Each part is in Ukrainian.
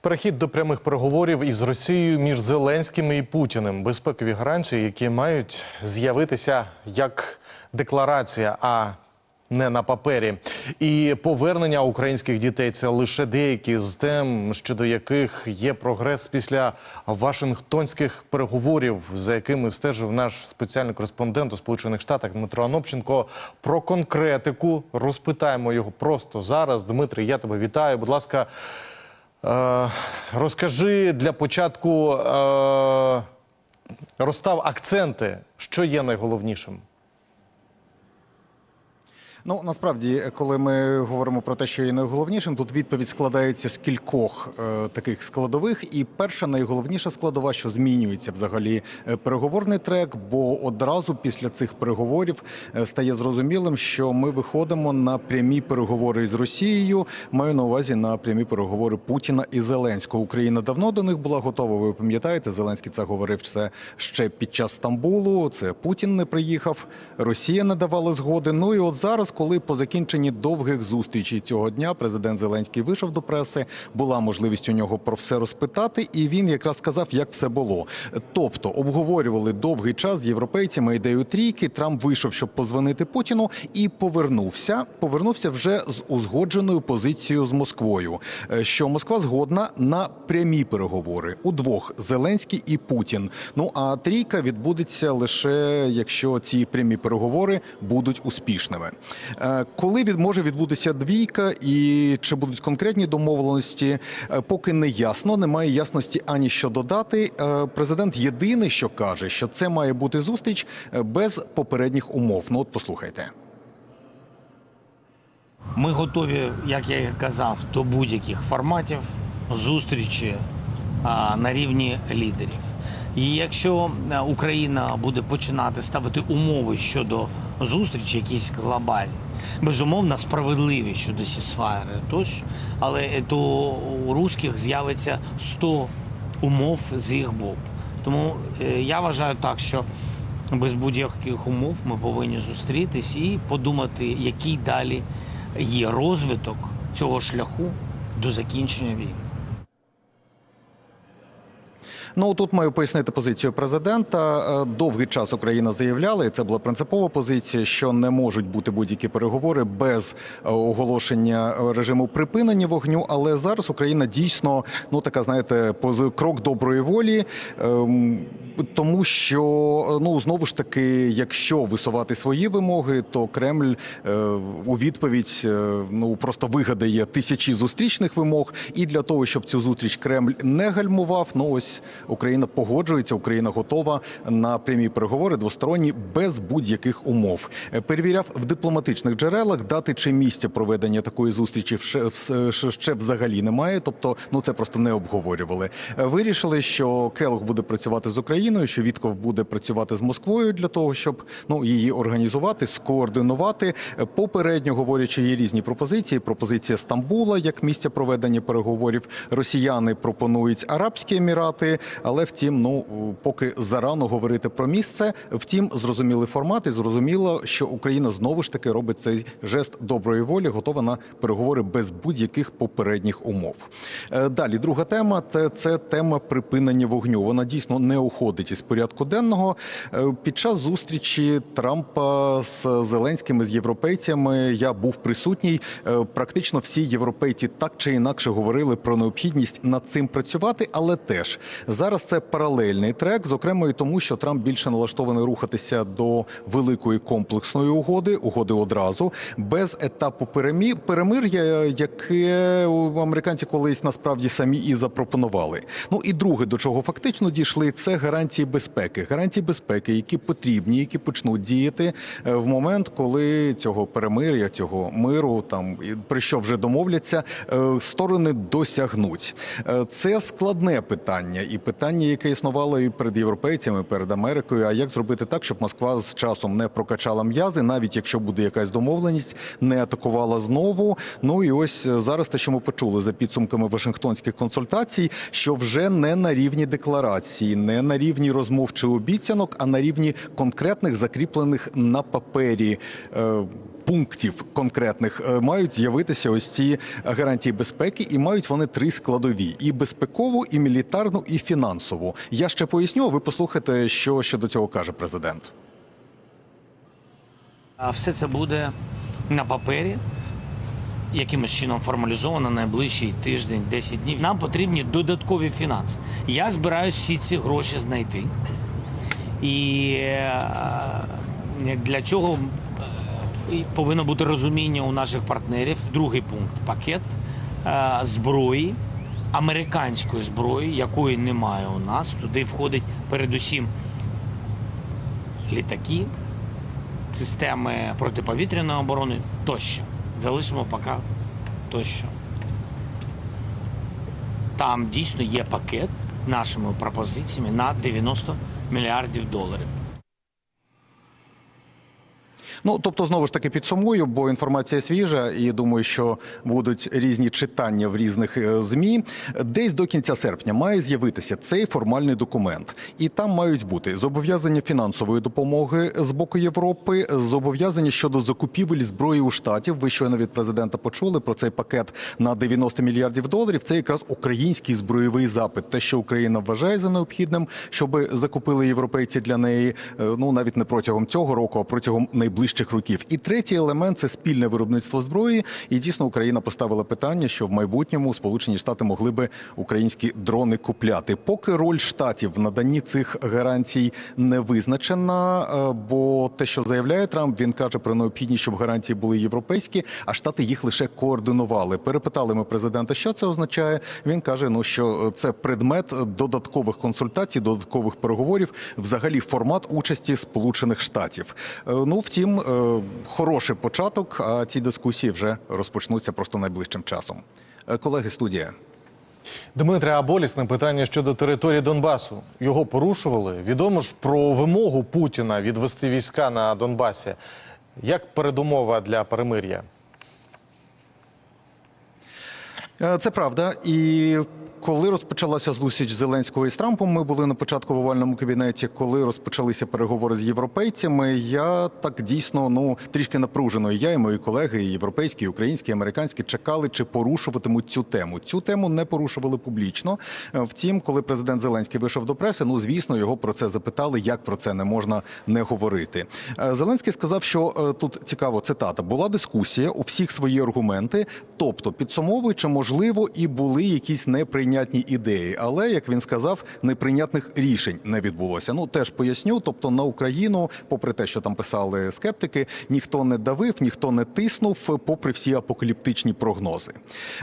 Перехід до прямих переговорів із Росією між Зеленським і Путіним. Безпекові гарантії, які мають з'явитися як декларація, а не на папері. І повернення українських дітей це лише деякі з тем, щодо яких є прогрес після Вашингтонських переговорів, за якими стежив наш спеціальний кореспондент у Сполучених Штатах Дмитро Анопченко. Про конкретику розпитаємо його просто зараз. Дмитрий, я тебе вітаю. Будь ласка, е, розкажи для початку, е, розстав акценти, що є найголовнішим. Ну насправді, коли ми говоримо про те, що є найголовнішим, тут відповідь складається з кількох е, таких складових. І перша найголовніша складова, що змінюється взагалі е, переговорний трек, бо одразу після цих переговорів е, стає зрозумілим, що ми виходимо на прямі переговори з Росією. Маю на увазі на прямі переговори Путіна і Зеленського. Україна давно до них була готова. Ви пам'ятаєте, Зеленський це говорив це ще під час Стамбулу. Це Путін не приїхав, Росія не давала згоди. Ну і от зараз, коли по закінченні довгих зустрічей цього дня президент Зеленський вийшов до преси, була можливість у нього про все розпитати, і він якраз сказав, як все було. Тобто обговорювали довгий час з європейцями ідею трійки. Трамп вийшов, щоб позвонити Путіну, і повернувся. Повернувся вже з узгодженою позицією з Москвою, е, що Москва згодна на прямі переговори удвох Зеленський і Путін. Ну а трійка відбудеться лише якщо ці прямі переговори будуть успішними. Е, Коли від може відбутися двійка, і чи будуть конкретні домовленості, е, поки не ясно. Немає ясності ані що додати. Е, Президент єдине, що каже, що це має бути зустріч без попередніх умов. Ну от послухайте. Ми готові, як я і казав, до будь-яких форматів зустрічі а, на рівні лідерів. І якщо Україна буде починати ставити умови щодо зустрічі, якісь глобальні, безумовно справедливі щодо сісфайри, тощо, але е, то у русських з'явиться 100 умов з їх боку. Тому е, я вважаю так, що без будь-яких умов ми повинні зустрітись і подумати, який далі є розвиток цього шляху до закінчення війни. Ну тут маю пояснити позицію президента. Е, Довгий час Україна заявляла, і це була принципова позиція, що не можуть бути будь-які переговори без е, оголошення режиму припинення вогню. Але зараз Україна дійсно ну така, знаєте, крок доброї волі. Тому що ну знову ж таки, якщо висувати свої вимоги, то Кремль е, у відповідь е, ну просто вигадає тисячі зустрічних вимог. І для того, щоб цю зустріч Кремль не гальмував, ну ось Україна погоджується, Україна готова на прямі переговори двосторонні без будь-яких умов. Е, Перевіряв в дипломатичних джерелах дати чи місця проведення такої зустрічі ще, взагалі немає. Тобто, ну це просто не обговорювали. Е, Вирішили, що Келох буде працювати з Україною, що Вітков буде працювати з Москвою для того, щоб ну її організувати, скоординувати. Попередньо говорячи, є різні пропозиції. Пропозиція Стамбула як місця проведення переговорів. Росіяни пропонують Арабські Емірати, але втім, ну поки зарано говорити про місце. Втім, зрозумілий формат і зрозуміло, що Україна знову ж таки робить цей жест доброї волі, готова на переговори без будь-яких попередніх умов. Е, Далі, друга тема це тема припинення вогню. Вона дійсно не уходить із порядку денного. Е, Під час зустрічі Трампа з Зеленським з європейцями я був присутній. Е, Практично всі європейці так чи інакше говорили про необхідність над цим працювати, але теж зараз це паралельний трек, зокрема і тому, що Трамп більше налаштований рухатися до великої комплексної угоди, угоди одразу, без етапу перемі... перемир'я, яке американці колись насправді самі і запропонували. Ну і друге, до чого фактично дійшли, це гарантії безпеки. Гарантії безпеки, які потрібні, які почнуть діяти е, в момент, коли цього перемир'я, цього миру, там і про що вже домовляться, е, сторони досягнуть. Е, Це складне питання, і питання, яке існувало і перед європейцями, перед Америкою. А як зробити так, щоб Москва з часом не прокачала м'язи, навіть якщо буде якась домовленість, не атакувала знову. Ну і ось зараз те, що ми почули за підсумками Вашингтонських консультацій, що вже не на рівні декларації, не на рівні рівні розмов чи обіцянок, а на рівні конкретних закріплених на папері. е, Пунктів конкретних е, мають з'явитися ось ці гарантії безпеки, і мають вони три складові: і безпекову, і мілітарну, і фінансову. Я ще поясню. Ви послухайте, що щодо цього каже президент. Все це буде на папері, якимось чином формалізовано найближчий тиждень, 10 днів. Нам потрібні додаткові фінанси. Я збираюсь всі ці гроші знайти. І е, для цього е, повинно бути розуміння у наших партнерів. Другий пункт пакет е, зброї, американської зброї, якої немає у нас. Туди входить передусім літаки, системи протиповітряної оборони тощо. Залишимо поки тощо. Там дійсно є пакет нашими пропозиціями на 90 мільярдів доларів. Ну тобто, знову ж таки підсумую, бо інформація свіжа, і думаю, що будуть різні читання в різних е, змі. Десь до кінця серпня має з'явитися цей формальний документ, і там мають бути зобов'язання фінансової допомоги з боку Європи, зобов'язання щодо закупівель зброї у штатів. Ви щойно від президента почули про цей пакет на 90 мільярдів доларів. Це якраз український збройовий запит, те, що Україна вважає за необхідним, щоб закупили європейці для неї. е, Ну навіть не протягом цього року, а протягом найближчих років. І третій елемент це спільне виробництво зброї. І дійсно Україна поставила питання, що в майбутньому Сполучені Штати могли би українські дрони купляти. Поки роль штатів в наданні цих гарантій не визначена, е, бо те, що заявляє Трамп, він каже про необхідність, щоб гарантії були європейські, а штати їх лише координували. Перепитали ми президента, що це означає. Він каже: ну що це предмет додаткових консультацій, додаткових переговорів, взагалі формат участі Сполучених Штатів. Е, Ну втім, е, хороший початок. А ці дискусії вже розпочнуться просто найближчим часом. Е, Колеги, студія. Дмитре, а болісне питання щодо території Донбасу. Його порушували. Відомо ж про вимогу Путіна відвести війська на Донбасі. Як передумова для перемир'я? Е, Це правда. І коли розпочалася зустріч Зеленського із Трампом, ми були на початку в овальному кабінеті. Коли розпочалися переговори з європейцями, я так дійсно ну трішки напружено. І Я і мої колеги, і європейські, і українські, і американські, чекали, чи порушуватимуть цю тему. Цю тему не порушували публічно. Е, Втім, коли президент Зеленський вийшов до преси, ну звісно, його про це запитали, як про це не можна не говорити. Е, Зеленський сказав, що е, тут цікаво цитата: була дискусія у всіх свої аргументи, тобто підсумовуючи, можливо, і були якісь неприйнятні ідеї, але як він сказав, неприйнятних рішень не відбулося. Ну теж поясню. Тобто на Україну, попри те, що там писали скептики, ніхто не давив, ніхто не тиснув, попри всі апокаліптичні прогнози.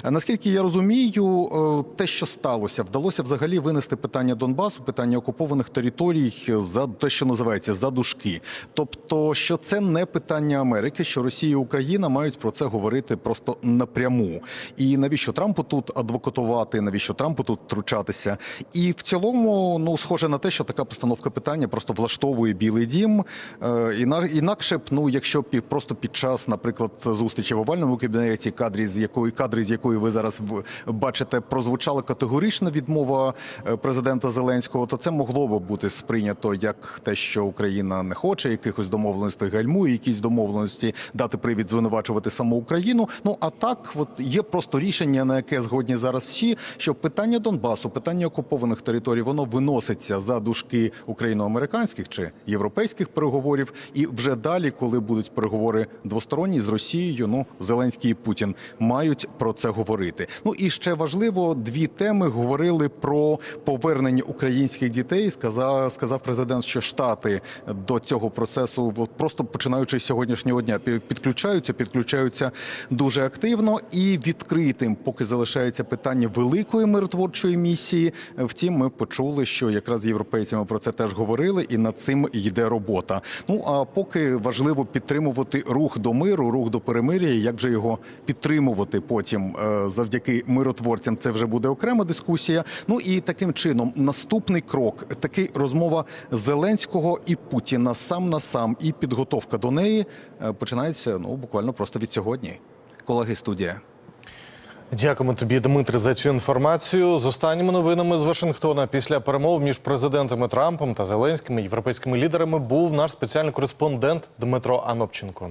Наскільки я розумію, е, те, що сталося, вдалося взагалі винести питання Донбасу, питання окупованих територій за те, що називається за дужки. Тобто, що це не питання Америки, що Росія і Україна мають про це говорити просто напряму. І навіщо Трампу тут адвокатувати? Навіщо Трампу тут втручатися? І в цілому, ну схоже на те, що така постановка питання просто влаштовує Білий Дім. Е, іна- Інакше б, ну якщо б просто під час, наприклад, зустрічі в овальному кабінеті, кадрі з якої кадри, з якої ви зараз бачите, прозвучала категорична відмова е, президента Зеленського, то це могло би бути сприйнято як те, що Україна не хоче якихось домовленостей гальмує, якісь домовленості дати привід звинувачувати саму Україну. Ну а так, от є просто рішення, на яке згодні зараз всі, що питання Донбасу, питання окупованих територій, воно виноситься за дужки україно-американських чи європейських переговорів. І вже далі, коли будуть переговори двосторонні з Росією, ну Зеленський і Путін мають про це говорити. Ну і ще важливо, дві теми говорили про повернення українських дітей. Сказав, сказав президент, що штати до цього процесу просто починаючи з сьогоднішнього дня пі- підключаються, підключаються дуже активно і відкритим, поки залишається питання великої миротворчої місії. Втім, ми почули, що якраз з європейцями про це теж говорили, і над цим йде робота. Ну а поки важливо підтримувати рух до миру, рух до перемир'я. Як же його підтримувати потім е, завдяки миротворцям? Це вже буде окрема дискусія. Ну і таким чином, наступний крок такий розмова Зеленського і Путіна сам на сам, і підготовка до неї е, починається ну буквально просто від сьогодні. Колеги, студія. Дякуємо тобі, Дмитре, за цю інформацію. З останніми новинами з Вашингтона після перемов між президентами Трампом та Зеленськими європейськими лідерами був наш спеціальний кореспондент Дмитро Анопченко.